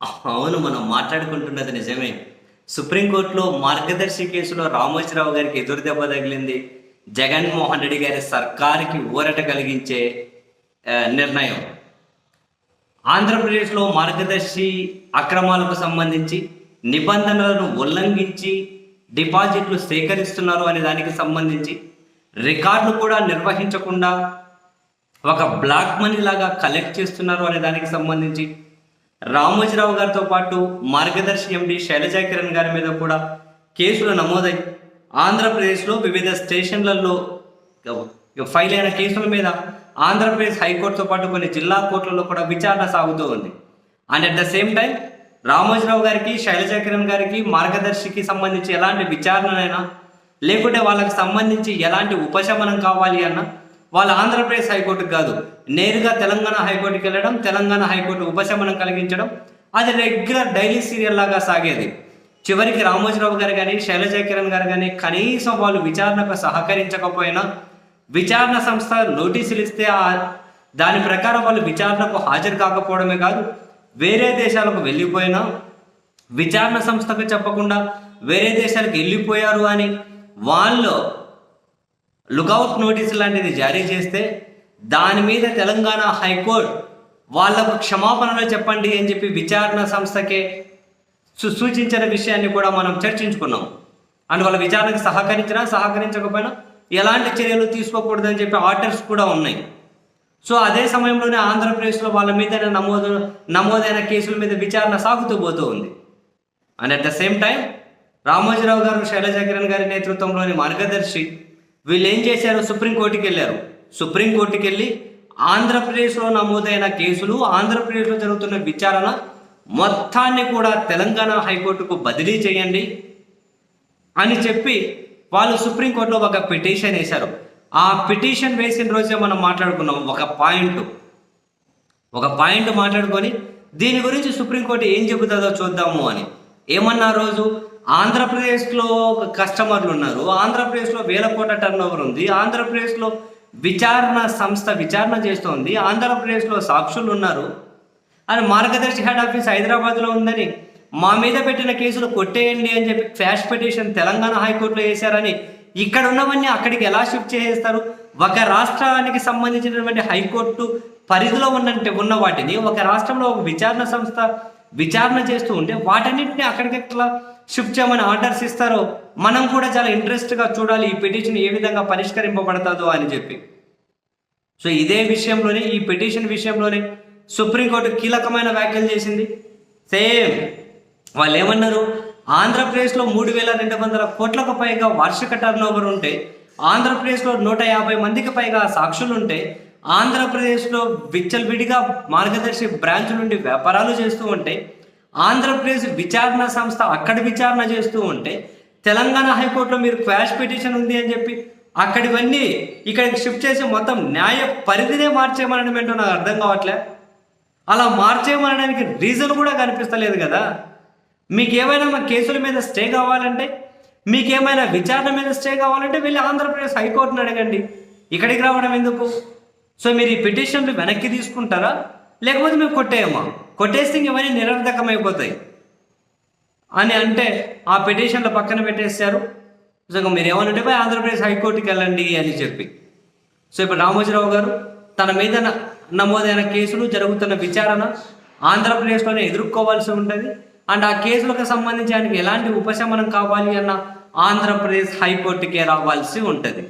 అవును మనం మాట్లాడుకుంటున్నది నిజమే. సుప్రీంకోర్టులో మార్గదర్శి కేసులో రామోజీరావు గారికి ఎదురు దెబ్బ తగిలింది. జగన్మోహన్ రెడ్డి గారి సర్కారుకి ఊరట కలిగించే నిర్ణయం. ఆంధ్రప్రదేశ్లో మార్గదర్శి అక్రమాలకు సంబంధించి నిబంధనలను ఉల్లంఘించి డిపాజిట్లు సేకరిస్తున్నారు అనే దానికి సంబంధించి రికార్డులు కూడా నిర్వహించకుండా ఒక బ్లాక్ మనీ లాగా కలెక్ట్ చేస్తున్నారు అనే దానికి సంబంధించి రామోజీరావు గారితో పాటు మార్గదర్శి ఎండి శైలజా కిరణ్ గారి మీద కూడా కేసులు నమోదై ఆంధ్రప్రదేశ్లో వివిధ స్టేషన్లలో ఫైల్ అయిన కేసుల మీద ఆంధ్రప్రదేశ్ హైకోర్టుతో పాటు కొన్ని జిల్లా కోర్టులలో కూడా విచారణ సాగుతూ ఉంది. And at the same time Ramoji Rao గారికి శైలజా కిరణ్ గారికి మార్గదర్శికి సంబంధించి ఎలాంటి విచారణనైనా లేకుంటే వాళ్ళకి సంబంధించి ఎలాంటి ఉపశమనం కావాలి అన్నా వాళ్ళ ఆంధ్రప్రదేశ్ హైకోర్టుకు కాదు. నేరుగా తెలంగాణ హైకోర్టుకి వెళ్ళడం తెలంగాణ హైకోర్టు ఉపశమనం కలిగించడం అది రెగ్యులర్ డైలీ సీరియల్ లాగా సాగేది. చివరికి రామోజీరావు గారు కానీ శైలజ కిరణ్ గారు కానీ కనీసం వాళ్ళు విచారణకు సహకరించకపోయినా విచారణ సంస్థ నోటీసులు ఇస్తే దాని ప్రకారం వాళ్ళు విచారణకు హాజరు కాకపోవడమే కాదు వేరే దేశాలకు వెళ్ళిపోయినా విచారణ సంస్థకు చెప్పకుండా వేరే దేశాలకు వెళ్ళిపోయారు అని వాళ్ళు లుకౌట్ నోటీసు లాంటిది జారీ చేస్తే దాని మీద తెలంగాణ హైకోర్టు వాళ్ళకు క్షమాపణలు చెప్పండి అని చెప్పి విచారణ సంస్థకే సు- సూచించిన విషయాన్ని కూడా మనం చర్చించుకున్నాం. అండ్ వాళ్ళ విచారణకు సహకరించినా సహకరించకపోయినా ఎలాంటి చర్యలు తీసుకోకూడదని చెప్పి ఆర్డర్స్ కూడా ఉన్నాయి. సో అదే సమయంలోనే ఆంధ్రప్రదేశ్లో వాళ్ళ మీద నమోదు నమోదైన కేసుల మీద విచారణ సాగుతూ పోతూ ఉంది. And at the same time Ramoji Rao గారు శైలజ కిరణ్ గారి నేతృత్వంలోని మార్గదర్శి వీళ్ళు ఏం చేశారు సుప్రీంకోర్టుకి వెళ్ళారు. సుప్రీంకోర్టుకి వెళ్ళి ఆంధ్రప్రదేశ్లో నమోదైన కేసులు ఆంధ్రప్రదేశ్లో జరుగుతున్న విచారణ మొత్తాన్ని కూడా తెలంగాణ హైకోర్టుకు బదిలీ చేయండి అని చెప్పి వాళ్ళు సుప్రీంకోర్టులో ఒక పిటిషన్ వేశారు. ఆ పిటిషన్ వేసిన రోజే మనం మాట్లాడుకున్నాం. ఒక పాయింట్. ఒక పాయింట్ మాట్లాడుకొని దీని గురించి సుప్రీంకోర్టు ఏం చెబుతుందో చూద్దాము అని. ఏమన్నా రోజు? ఆంధ్రప్రదేశ్లో కస్టమర్లు ఉన్నారు. ఆంధ్రప్రదేశ్లో వేల కోట్ల టర్న్ ఓవర్ ఉంది. ఆంధ్రప్రదేశ్లో విచారణ సంస్థ విచారణ చేస్తోంది. ఆంధ్రప్రదేశ్లో సాక్షులు ఉన్నారు. అని మార్గదర్శి హెడ్ ఆఫీస్ హైదరాబాద్లో ఉందని మా మీద పెట్టిన కేసులు కొట్టేయండి అని చెప్పి క్వాష్ పిటిషన్ తెలంగాణ హైకోర్టులో వేశారని ఇక్కడ ఉన్నవన్నీ అక్కడికి ఎలా షిఫ్ట్ చేసేస్తారు? ఒక రాష్ట్రానికి సంబంధించినటువంటి హైకోర్టు పరిధిలో ఉన్నట్టు ఉన్న వాటిని ఒక రాష్ట్రంలో ఒక విచారణ సంస్థ విచారణ చేస్తూ ఉంటే వాటన్నిటిని అక్కడికి ఎట్లా షిఫ్ట్ చేయమని ఆర్డర్స్ ఇస్తారో మనం కూడా చాలా ఇంట్రెస్ట్గా చూడాలి ఈ పిటిషన్ ఏ విధంగా పరిష్కరింపబడతాదో అని చెప్పి. సో ఇదే విషయంలోనే ఈ పిటిషన్ విషయంలోనే సుప్రీంకోర్టు కీలకమైన వ్యాఖ్యలు చేసింది. సేమ్ వాళ్ళు ఏమన్నారు? ఆంధ్రప్రదేశ్లో మూడు వేల రెండు వందల కోట్లకు పైగా వార్షిక టర్న్ ఓవర్ ఉంటే ఆంధ్రప్రదేశ్లో నూట యాభై మందికి పైగా సాక్షులు ఉంటే ఆంధ్రప్రదేశ్లో విచ్చలవిడిగా మార్గదర్శి బ్రాంచ్ నుండి వ్యాపారాలు చేస్తూ ఉంటే ఆంధ్రప్రదేశ్ విచారణ సంస్థ అక్కడ విచారణ చేస్తూ ఉంటే తెలంగాణ హైకోర్టులో మీరు క్వాష్ పిటిషన్ ఉంది అని చెప్పి అక్కడివన్నీ ఇక్కడికి షిఫ్ట్ చేసి మొత్తం న్యాయ పరిధినే మార్చేయమనడం ఏంటో నాకు అర్థం కావట్లే. అలా మార్చేయమనడానికి రీజన్ కూడా కనిపిస్తలేదు కదా. మీకు ఏమైనా మా కేసుల మీద స్టే కావాలంటే మీకేమైనా విచారణ మీద స్టే కావాలంటే వెళ్ళి ఆంధ్రప్రదేశ్ హైకోర్టును అడగండి. ఇక్కడికి రావడం ఎందుకు? సో మీరు ఈ పిటిషన్లు వెనక్కి తీసుకుంటారా? లేకపోతే మేము కొట్టేయమా? కొట్టేస్తే ఇవన్నీ నిరర్ధకమైపోతాయి అని అంటే ఆ పిటిషన్లు పక్కన పెట్టేశారు. సో మీరు ఏమనంటే పోయి ఆంధ్రప్రదేశ్ హైకోర్టుకి వెళ్ళండి అని చెప్పి. సో ఇప్పుడు రామోజీరావు గారు తన మీద నమోదైన కేసులు జరుగుతున్న విచారణ ఆంధ్రప్రదేశ్లోనే ఎదుర్కోవాల్సి ఉంటుంది. అండ్ ఆ కేసులకు సంబంధించి ఆయనకి ఎలాంటి ఉపశమనం కావాలి అన్న ఆంధ్రప్రదేశ్ హైకోర్టుకే రావాల్సి ఉంటుంది.